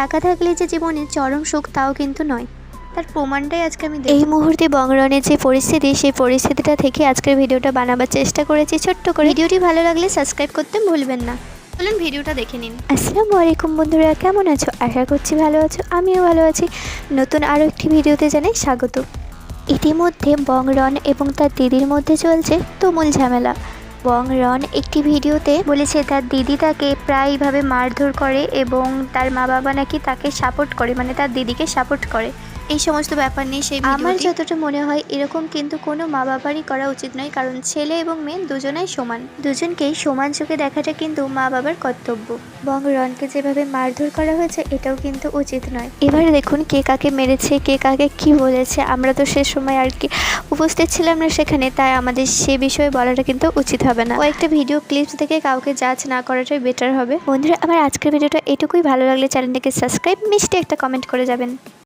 টাকা থাকলে যে জীবনে চরম সুখ তাও কিন্তু নয়। তার প্রমাণটাই আজকে আমি এই মুহূর্তে বংরনের যে পরিস্থিতি সেই পরিস্থিতিটা থেকে আজকের ভিডিওটা বানাবার চেষ্টা করেছি ছোট্ট করে। ভিডিওটি ভালো লাগলে সাবস্ক্রাইব করতে ভুলবেন না। চলুন ভিডিওটা দেখে নিন। আসসালামু আলাইকুম বন্ধুরা কেমন আছো? আশা করছি ভালো আছো আমিও ভালো আছি। নতুন আরও একটি ভিডিওতে জানাই স্বাগত। ইতিমধ্যে বংরন এবং তার দিদির মধ্যে চলছে তুমুল ঝামেলা। বংরন একটি ভিডিওতে বলেছে তার দিদি তাকে প্রায় এইভাবে মারধর করে এবং তার মা বাবা নাকি তাকে সাপোর্ট করে মানে তার দিদিকে সাপোর্ট করে। এই সমস্ত ব্যাপার নিয়ে সেই আমার যতটা মনে হয় এরকম কিন্তু কোনো মা বাবারই করা উচিত নয় কারণ ছেলে এবং মেয়ে দুজনেই সমান। দুজনকেই সমান চোখে দেখাটা কিন্তু মা বাবার কর্তব্য। বং রনকে যেভাবে মারধর করা হয়েছে এটাও কিন্তু উচিত নয়। এবার দেখুন কে কাকে মেরেছে কে কাকে কি বলেছে। আমরা তো সে সময় আর কি উপস্থিত ছিলাম না সেখানে তাই আমাদের সে বিষয়ে বলাটা কিন্তু উচিত হবে না। কয়েকটা ভিডিও ক্লিপস থেকে কাউকে জাজ না করাটাই বেটার হবে। বন্ধুরা আমার আজকের ভিডিওটা এটুকুই। ভালো লাগলে চ্যানেলটাকে সাবস্ক্রাইব মিষ্টি একটা কমেন্ট করে যাবেন।